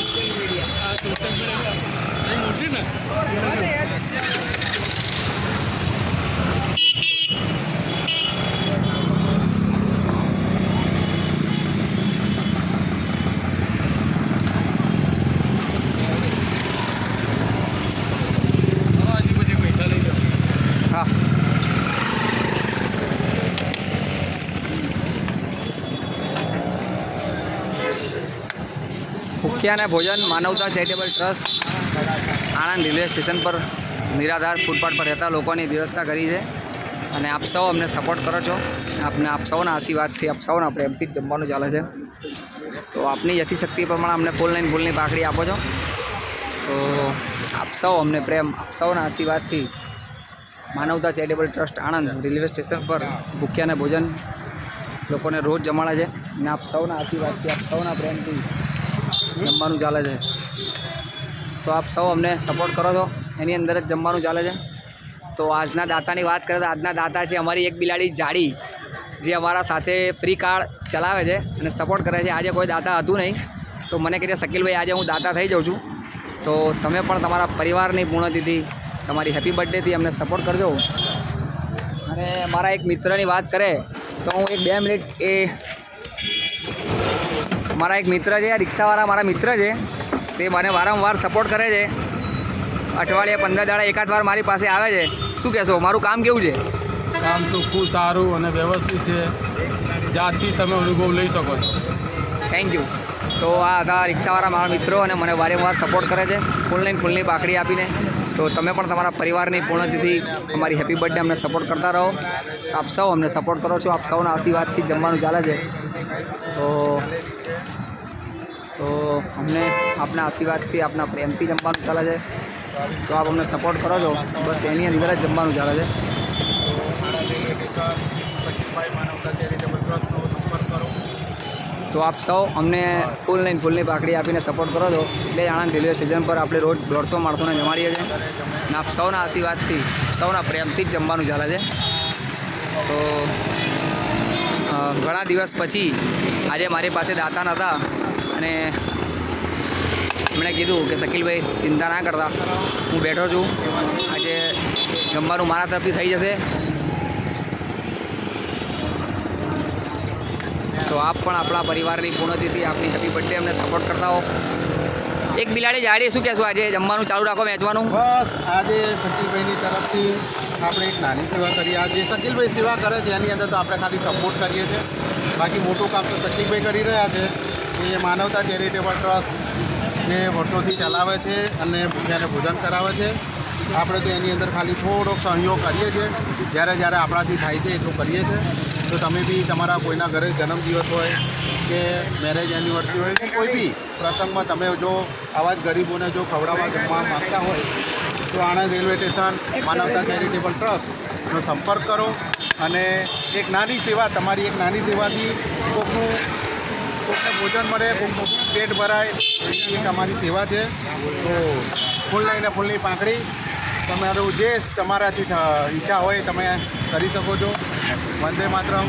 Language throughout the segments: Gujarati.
સોશિયલ મીડિયા આ સોશિયલ મીડિયા મોટી ને હા, હજી પછી પૈસા લઈ જાઓ હા ભૂખ્યા અને ભોજન, Manavta charitable trust, Anand railway station પર નિરાધાર ફૂટપાથ પર રહેતા લોકોની વ્યવસ્થા કરી છે. અને આપ સૌ અમને સપોર્ટ કરો છો. આપને આપ સૌના આશીર્વાદથી, આપ સૌના પ્રેમથી જમવાનું ચાલે છે. તો આપની યથિશક્તિ પ્રમાણે અમને ફૂલ લાઈન ફૂલની પાખડી આપો છો. તો આપ સૌ અમને પ્રેમ, આપ સૌના આશીર્વાદથી Manavta charitable trust Anand railway station પર ભૂખ્યાને ભોજન, લોકોને રોજ જમાડે છે. અને આપ સૌના આશીર્વાદથી, આપ સૌના પ્રેમથી જમવાનું ચાલે છે. તો આપ સૌ અમને સપોર્ટ કરો છો. એની અંદર જ જમવાનું ચાલે છે. તો આજના દાતાની વાત કરીએ તો આજના દાતા છે અમારી એક બિલાડી જાડી, જે અમારા સાથે ફ્રી કાર્ડ ચલાવે છે અને સપોર્ટ કરે છે. આજે કોઈ દાતા હતું નહીં. તો મને કહે છે શકીલભાઈ, આજે હું દાતા થઈ જાઉં છું. તો તમે પણ તમારા પરિવારની પૂર્ણતિથિ, તમારી હેપી બર્થડેથી અમને સપોર્ટ કરજો. અને મારા એક મિત્રની વાત કરે તો હું એક બે મિનિટ એ મારા એક મિત્ર છે રિક્ષાવાળા મારા મિત્ર છે. તે મને વારંવાર સપોર્ટ કરે છે. અઠવાડિયે પંદર દાડા એકાદ વાર મારી પાસે આવે છે. શું કહેશો મારું કામ કેવું છે? કામ તો ખૂબ સારું અને વ્યવસ્થિત છે. જાતથી તમે અનુભવ લઈ શકો છો. થેન્ક યુ તો આ હતા રિક્ષાવાળા મારા મિત્રો અને મને વારંવાર સપોર્ટ કરે છે. ફૂલની ફૂલની પાકડી આપીને. તો તમે પણ તમારા પરિવારની પૂર્ણતિથિ અમારી હેપી બર્થડે અમને સપોર્ટ કરતા રહો. આપ સૌ અમને સપોર્ટ કરો છો. આપ સૌના આશીર્વાદથી જમવાનું ચાલે છે. તો તો અમને આપના આશીર્વાદથી આપના પ્રેમથી જમવાનું ચાલે છે. તો આપ અમને સપોર્ટ કરો છો. બસ એની અંદર જ જમવાનું ચાલે છે. તો આપ સૌ અમને ફૂલ લઈને ફૂલની પાકડી આપીને સપોર્ટ કરો છો. એટલે આણંદ રેલવે સ્ટેશન પર આપણે રોજ દોઢસો માણસોને જમાડીએ છીએ. અને આપ સૌના આશીર્વાદથી, સૌના પ્રેમથી જ જમવાનું ચાલે છે. તો ઘણા દિવસ પછી આજે મારી પાસે દાતા નહોતા અને એમણે કીધું કે શકીલભાઈ, ચિંતા ના કરતા. હું બેઠો છું. આજે જમવાનું મારા તરફથી થઈ જશે. તો આપ પણ આપણા પરિવારની પૂર્ણતિથિ આપની હેપી બર્થડે અમને સપોર્ટ કરતા હો. એક બિલાડી જાડી, શું કહેશું આજે? જમવાનું ચાલુ રાખો વેચવાનું. બસ, આજે શકીલભાઈની તરફથી આપણે એક નાની સેવા કરીએ. આ જે શકીલભાઈ સેવા કરે છે, એની અંદર તો આપણે ખાલી સપોર્ટ કરીએ છીએ. બાકી મોટું કામ તો શકીલભાઈ કરી રહ્યા છે. એ માનવતા ચેરિટેબલ ટ્રસ્ટ જે વર્ષોથી ચલાવે છે અને ભૂખ્યાને ભોજન કરાવે છે. આપણે તો એની અંદર ખાલી થોડોક સહયોગ કરીએ છીએ. જ્યારે જ્યારે આપણાથી થાય છે એટલું કરીએ છીએ. તો તમે બી તમારા કોઈના ઘરે જન્મદિવસ હોય કે મેરેજ એનિવર્સરી હોય કે કોઈ બી પ્રસંગમાં તમે જો આવા જ ગરીબોને જો ખવડાવવા જમવા માગતા હોય, તો Anand railway station Manavta charitable ટ્રસ્ટનો સંપર્ક કરો. અને એક નાની સેવા, તમારી એક નાની સેવાથી કોકનું કોકને ભોજન મળે કોકનું પેટ ભરાય એક અમારી સેવા છે. તો ફૂલ લઈને ફૂલની પાંખડી. તમારું જે તમારાથી ઈચ્છા હોય તમે કરી શકો છો. વંદે માતરમ.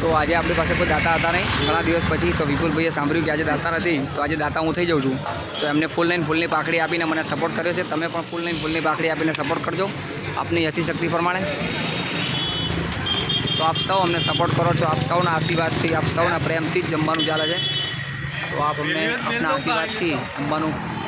તો આજે આપણી પાસે કોઈ દાતા હતા નહીં. ઘણા દિવસ પછી તો વિપુલભાઈએ સાંભળ્યું કે આજે દાતા નથી, તો આજે દાતા હું થઈ જાઉં છું. તો એમને ફૂલ લાઈન ફૂલની પાખડી આપીને મને સપોર્ટ કર્યો છે. તમે પણ ફૂલ લાઈન ફૂલની પાખડી આપીને સપોર્ટ કરજો. આપની યથિશક્તિ પ્રમાણે. તો આપ સૌ અમને સપોર્ટ કરો છો. આપ સૌના આશીર્વાદથી, આપ સૌના પ્રેમથી જ જમવાનું ચાલે છે. તો આપ અમને આપના આશીર્વાદથી જમવાનું